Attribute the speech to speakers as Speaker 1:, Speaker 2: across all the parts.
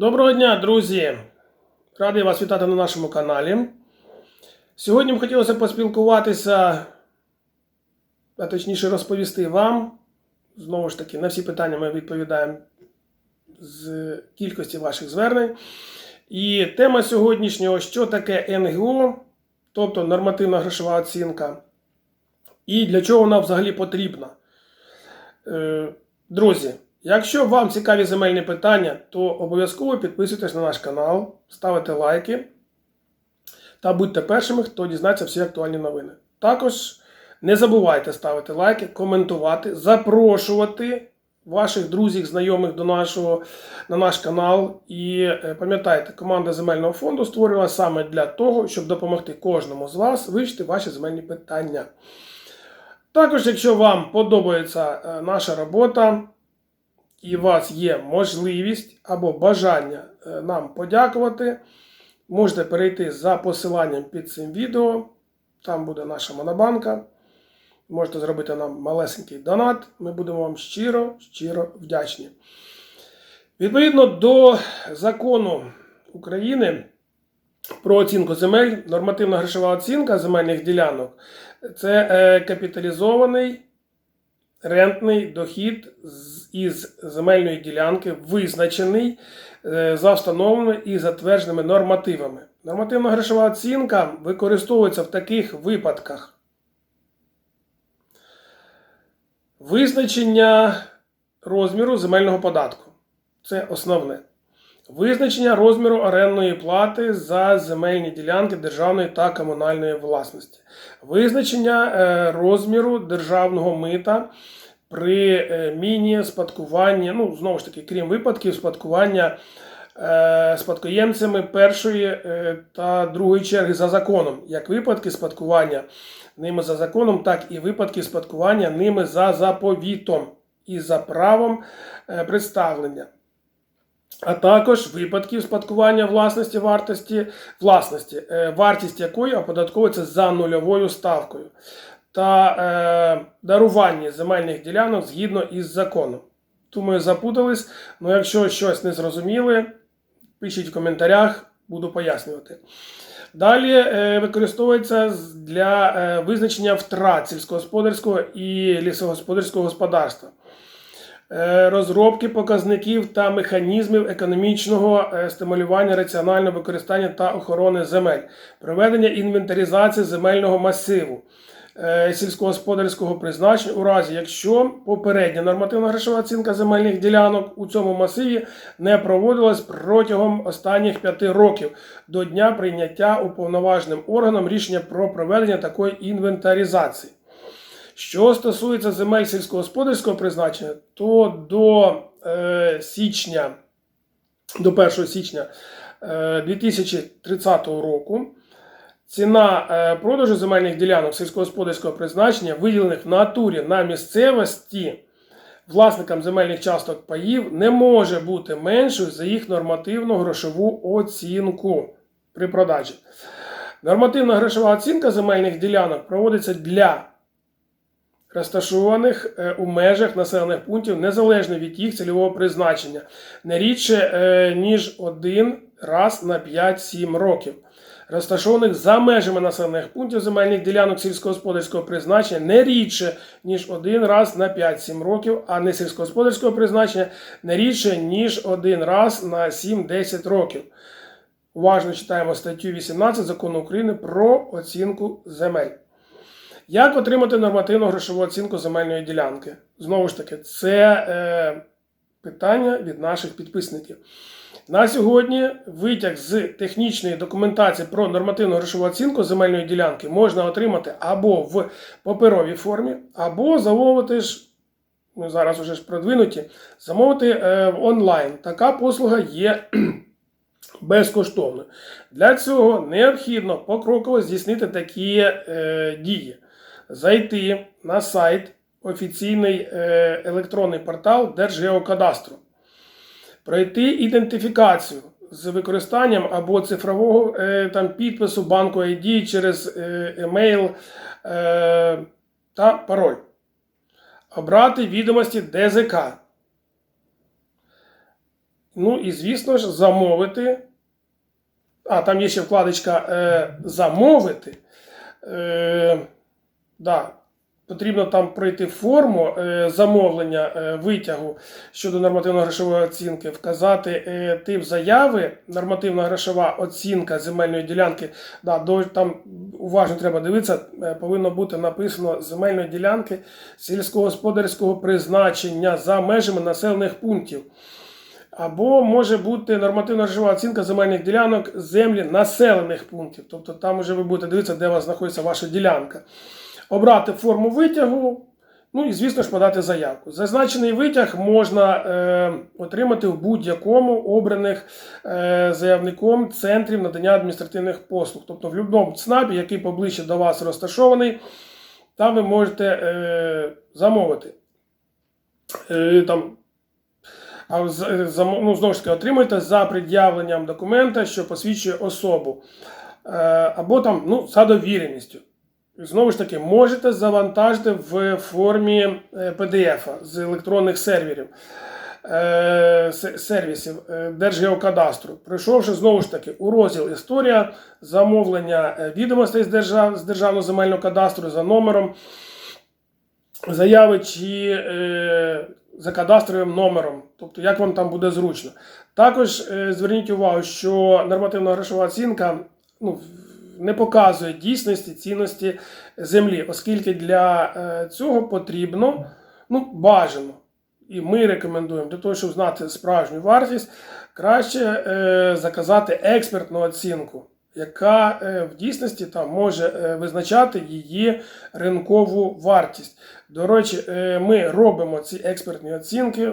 Speaker 1: Доброго дня, друзі! Радий вас вітати на нашому каналі. Сьогодні б хотілося поспілкуватися, а точніше розповісти вам. Знову ж таки, на всі питання ми відповідаємо з кількості ваших звернень. І тема сьогоднішнього, що таке НГО, тобто нормативна грошова оцінка, і для чого вона взагалі потрібна. Е, Друзі, якщо вам цікаві земельні питання, то обов'язково підписуйтесь на наш канал, ставите лайки та будьте першими, хто дізнається всі актуальні новини. Також не забувайте ставити лайки, коментувати, запрошувати ваших друзів, знайомих до нашого, на наш канал. І е, пам'ятайте, команда земельного фонду створювалася саме для того, щоб допомогти кожному з вас вивчити ваші земельні питання. Також, якщо вам подобається е, наша робота і у вас є можливість або бажання е, нам подякувати, можете перейти за посиланням під цим відео. Там буде наша монобанка. Можете зробити нам малесенький донат. Ми будемо вам щиро, щиро вдячні. Відповідно до закону України про оцінку земель, нормативна грошова оцінка земельних ділянок це е, капіталізований рентний дохід із земельної ділянки, визначений е, за встановленими і затвердженими нормативами. Нормативна грошова оцінка використовується в таких випадках. Визначення розміру земельного податку. Це основне. Визначення розміру орендної плати за земельні ділянки державної та комунальної власності. Визначення е, розміру державного мита при е, міні-спадкуванні, ну, знову ж таки, крім випадків спадкування е, спадкоємцями першої та другої черги за законом, як випадки спадкування ними за законом, так і випадки спадкування ними за заповітом і за правом представлення а також випадків спадкування власності вартості, власності, е, вартість якої оподатковується за нульовою ставкою, та е, дарування земельних ділянок згідно із законом. Думаю, запутались. Ну, якщо щось не зрозуміли, пишіть в коментарях, буду пояснювати. Далі е, використовується для е, визначення втрат сільськогосподарського і лісогосподарського господарства. Е, розробки показників та механізмів економічного е, стимулювання раціонального використання та охорони земель, проведення інвентаризації земельного масиву е, сільськогосподарського призначення у разі, якщо попередня нормативна грошова оцінка земельних ділянок у цьому масиві не проводилась протягом останніх п'яти років до дня прийняття уповноваженим органом рішення про проведення такої інвентаризації. Що стосується земель сільськогосподарського призначення, то до е, січня, до 1 січня е, 2030 року ціна е, продажу земельних ділянок сільськогосподарського призначення, виділених в натурі на місцевості власникам земельних часток паїв, не може бути меншою за їх нормативну грошову оцінку при продажі. Нормативна грошова оцінка земельних ділянок проводиться для розташованих е, у межах населених пунктів незалежно від їх цільового призначення, не рідше е, ніж один раз на 5-7 років. Розташованих за межами населених пунктів земельних ділянок сільськогосподарського призначення не рідше, ніж один раз на 5-7 років, а не сільськогосподарського призначення не рідше, ніж один раз на 7-10 років. Уважно читаємо статтю 18 закону України про оцінку земель. Як отримати нормативну грошову оцінку земельної ділянки? Знову ж таки, це е, питання від наших підписників. На сьогодні витяг з технічної документації про нормативну грошову оцінку земельної ділянки можна отримати або в паперовій формі, або замовити ж, ми зараз вже ж продвинуті, замовити е, онлайн. Така послуга є безкоштовною. Для цього необхідно покроково здійснити такі е, дії зайти на сайт офіційний е, електронний портал Держгеокадастру, пройти ідентифікацію з використанням або цифрового е, там, підпису банку ID через е, емейл та пароль. Обрати відомості ДЗК. Ну і звісно ж, замовити. А, там є ще вкладочка е, замовити. Е, да, потрібно там пройти форму е, замовлення е, витягу щодо нормативно-грошової оцінки, вказати е, тип заяви, нормативно-грошова оцінка земельної ділянки. Да, до, там уважно треба дивитися, повинно бути написано земельної ділянки сільськогосподарського призначення за межами населених пунктів. Або може бути нормативно-грошова оцінка земельних ділянок землі населених пунктів. Тобто там вже ви будете дивитися, де у вас знаходиться ваша ділянка. Обрати форму витягу, ну і, звісно ж, подати заявку. Зазначений витяг можна е, отримати в будь-якому обраних е, заявником центрів надання адміністративних послуг. Тобто в будь-якому ЦНАПі, який поближче до вас розташований, там ви можете е, замовити. Е, там, а за- ну, знову ж таки, отримуєте за пред'явленням документа, що посвідчує особу. Е, Або там, ну, за довіреністю. Знову ж таки, можете завантажити в формі е, PDF з електронних серверів, е, сервісів е, Держгеокадастру. Пройшовши знову ж таки у розділ Історія, замовлення відомостей з, держав, з Державного земельного кадастру за номером заяви чи за кадастровим номером, тобто як вам там буде зручно. Також зверніть увагу, що нормативна грошова оцінка ну, не показує дійсності цінності землі, оскільки для е, цього потрібно ну, бажано. І ми рекомендуємо для того, щоб знати справжню вартість, краще е, заказати експертну оцінку, яка е, в дійсності там може е, визначати її ринкову вартість. До речі, е, ми робимо ці експертні оцінки,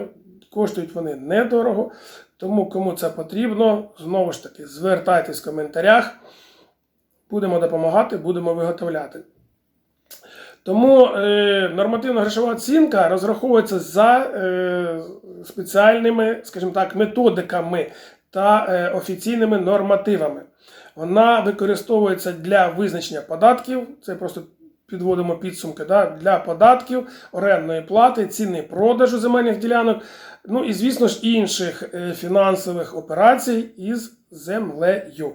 Speaker 1: коштують вони недорого. Тому кому це потрібно, знову ж таки, звертайтесь в коментарях. Будемо допомагати, будемо виготовляти. Тому е, нормативна грошова оцінка розраховується за е, спеціальними, скажімо так, методиками та е, офіційними нормативами. Вона використовується для визначення податків, це просто підводимо підсумки, да, для податків, орендної плати, ціни продажу земельних ділянок, ну і, звісно ж, інших е, фінансових операцій із землею.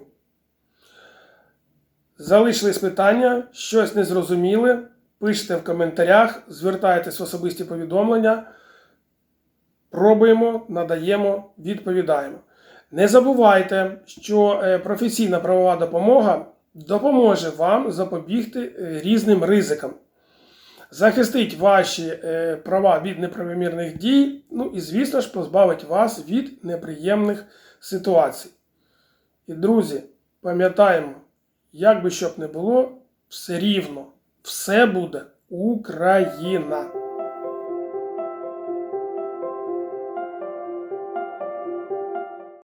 Speaker 1: Залишились питання, щось не зрозуміли. Пишіть в коментарях, звертайтесь в особисті повідомлення. Пробуємо, надаємо, відповідаємо. Не забувайте, що е, професійна правова допомога допоможе вам запобігти е, різним ризикам. Захистить ваші е, права від неправомірних дій, ну і, звісно ж, позбавить вас від неприємних ситуацій. І, друзі, пам'ятаємо, як би щоб не було, все рівно, все буде Україна.